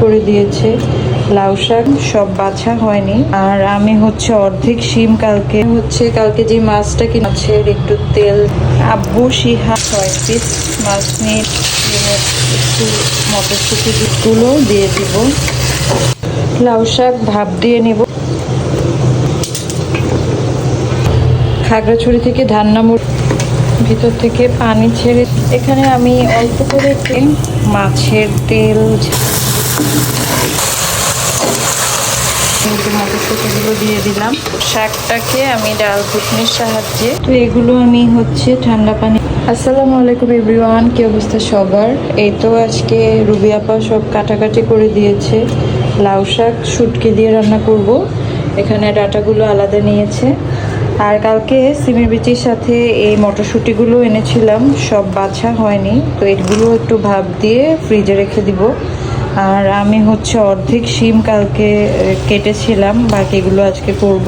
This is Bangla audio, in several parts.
করে দিয়েছে। লাউ শাক সব বাছা হয়নি। আর আমি হচ্ছে অর্ধেক শিম কালকে হচ্ছে, কালকে যে মাছটা কিনেছে একটু তেল। আব্বু সিহা ছয় পিস মাছ নিয়ে একটু মটরশুটি গুলো দিয়ে দিব। লাউ শাক ভাপ দিয়ে নেব। খাগড়াছড়ি থেকে ধান্নামুড় ভিতর থেকে পানি ছেড়ে এখানে আমি অল্প করে মাছের তেল দিয়ে দিলাম। শাকটাকে আমি ডাল সাহায্যে। তো এগুলো আমি হচ্ছে ঠান্ডা পানি। আসসালামু আলাইকুম অবস্থা সবার? এই তো আজকে সব কাটাকাটি করে দিয়েছে। লাউ শাক, শুটকি দিয়ে রান্না করব। এখানে ডাটাগুলো আলাদা নিয়েছে। আর কালকে সিমের বিচির সাথে এই মটরশুঁটিগুলো এনেছিলাম, সব বাছা হয়নি, তো এগুলো একটু ভাব দিয়ে ফ্রিজে রেখে দিব। আর আমি হচ্ছে অর্ধেক শিম কালকে কেটেছিলাম, বাকিগুলো আজকে করব।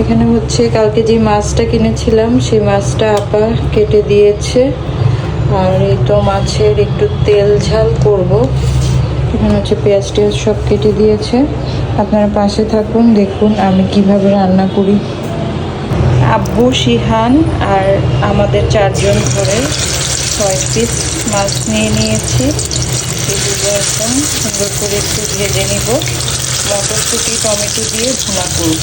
এখানে হচ্ছে কালকে যে মাছটা কিনেছিলাম, সেই মাছটা আপা কেটে দিয়েছে। আর এই তো মাছের একটু তেল ঝাল করব। এখানে হচ্ছে পেঁয়াজ টেয়াজ সব কেটে দিয়েছে। আপনারা পাশে থাকুন, দেখুন আমি কীভাবে রান্না করি। আব্বু শিহান আর আমাদের চারজন ধরে ছয় পিস মাছ নিয়ে নিয়েছি। সেগুলো একদম সুন্দর করে একটু ভেজে নিব। মটরশুঁটি, টমেটো দিয়ে ভুনা করব।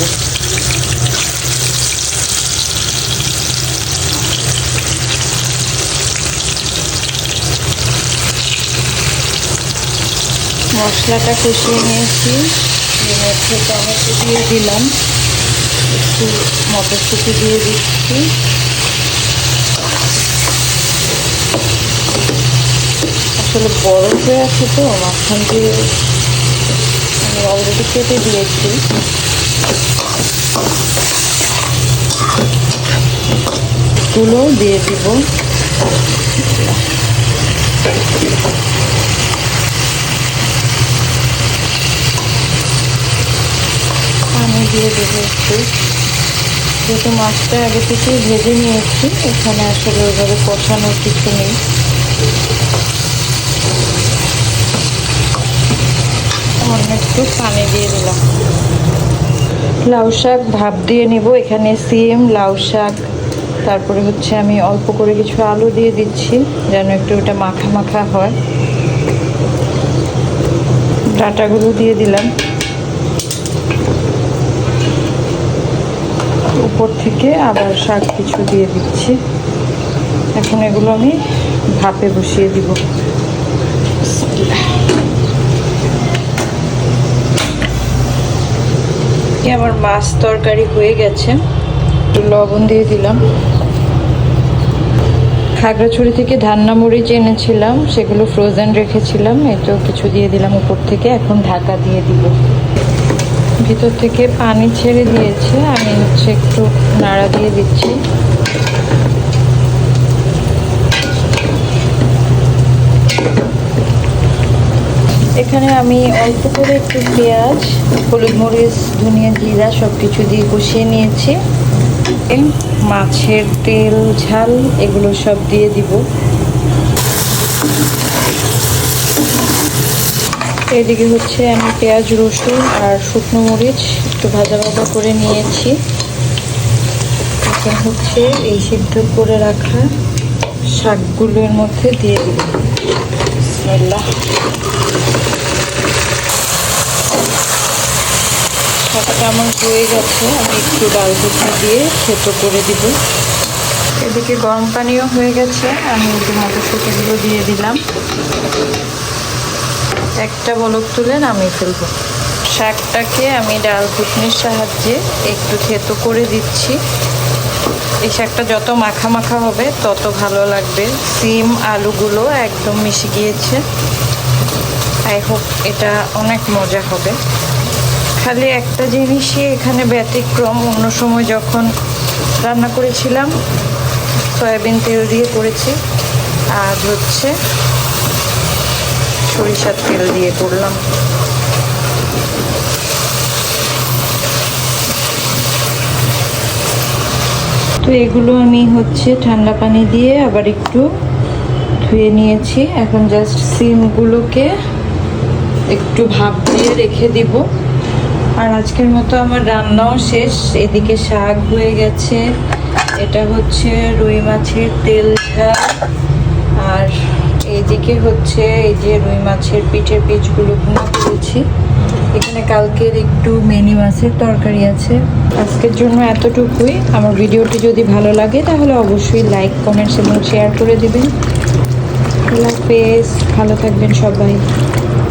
মশলাটা কষিয়ে নিয়েছি। মধ্যে টমেটো দিয়ে দিলাম। একটু মটরশুঁটি দিয়ে দিচ্ছি। আসলে বড় হয়ে আছে তো, মাঝখান দিয়ে আমি অলরেডি কেটে দিয়েছি। গুলো দিয়ে দিব পানি দিয়ে দেবো একটু। যেহেতু মাছটা আগে থেকেই ভেজে নিয়েছি, এখানে আসলে ওইভাবে কষানোর কিছু নেই। অন্য একটু পানি দিয়ে দিলাম। লাউ শাক ভাপ দিয়ে নেব। এখানে সিম, লাউ শাক, তারপরে হচ্ছে আমি অল্প করে কিছু আলু দিয়ে দিচ্ছি, যেন একটু ওটা মাখা মাখা হয়। ডাটাগুলো দিয়ে দিলাম। উপর থেকে আবার শাক কিছু দিয়ে দিচ্ছি। এখন এগুলো আমি ভাপে বসিয়ে দিব। আমার মাছ তরকারি হয়ে গেছে। একটু লবণ দিয়ে দিলাম। খাগড়াছড়ি থেকে ধান্না মরিচ এনেছিলাম, সেগুলো ফ্রোজেন রেখেছিলাম এই তো কিছু দিয়ে দিলাম উপর থেকে। এখন ঢাকা দিয়ে দিব। ভিতর থেকে পানি ছেড়ে দিয়েছে। আমি হচ্ছে একটু নাড়া দিয়ে দিচ্ছি। এখানে আমি অল্প করে একটু পেঁয়াজ, হলুদ মরিচ, ধনিয়া জিরা সব কিছু দিয়ে কষিয়ে নিয়েছি। মাছের তেল, ঝাল, এগুলো সব দিয়ে দিব। এদিকে হচ্ছে আমি পেঁয়াজ, রসুন আর শুকনো মরিচ একটু ভাজা ভাজা করে নিয়েছি। এখন হচ্ছে এই সিদ্ধ করে রাখা শাকগুলোর মধ্যে দিয়ে বিসমিল্লাহ। শাকটা আমার হয়ে গেছে, আমি একটু ডাল দিয়ে থেতো করে দিব। এদিকে গরম পানিও হয়ে গেছে, আমি একটু মটরশুঁটিগুলো দিয়ে দিলাম। একটা বলক তুলে নামিয়ে ফেলব। শাকটাকে আমি ডাল ঘুটনির সাহায্যে একটু থেতো করে দিচ্ছি। এই শাকটা যত মাখা মাখা হবে, তত ভালো লাগবে। সিম আলুগুলো একদম মিশে গিয়েছে। আই হোপ এটা অনেক মজা হবে। খালি একটা জিনিসই এখানে ব্যতিক্রম। অন্য সময় যখন রান্না করেছিলাম, সয়াবিন তেল দিয়ে করেছি। আজ হচ্ছে সরিষার তেল দিয়ে করলাম। তো এগুলো আমি হচ্ছে ঠান্ডা পানি দিয়ে আবার একটু ধুয়ে নিয়েছি। এখন জাস্ট সিমগুলোকে একটু ভাপ দিয়ে রেখে দিব। আর আজকের মতো আমার রান্নাও শেষ। এদিকে শাক হয়ে গেছে। এটা হচ্ছে রুই মাছের তেল ঝাল। আর এইদিকে হচ্ছে এই যে রুই মাছের পিঠের পিচগুলো ভুনা করেছি। এখানে কালকের একটু মেনি মাছের তরকারি আছে। আজকের জন্য এতটুকুই। আমার ভিডিওটি যদি ভালো লাগে, তাহলে অবশ্যই লাইক কমেন্টস এবং শেয়ার করে দেবেন। আল্লাহ হাফেজ। ভালো থাকবেন সবাই।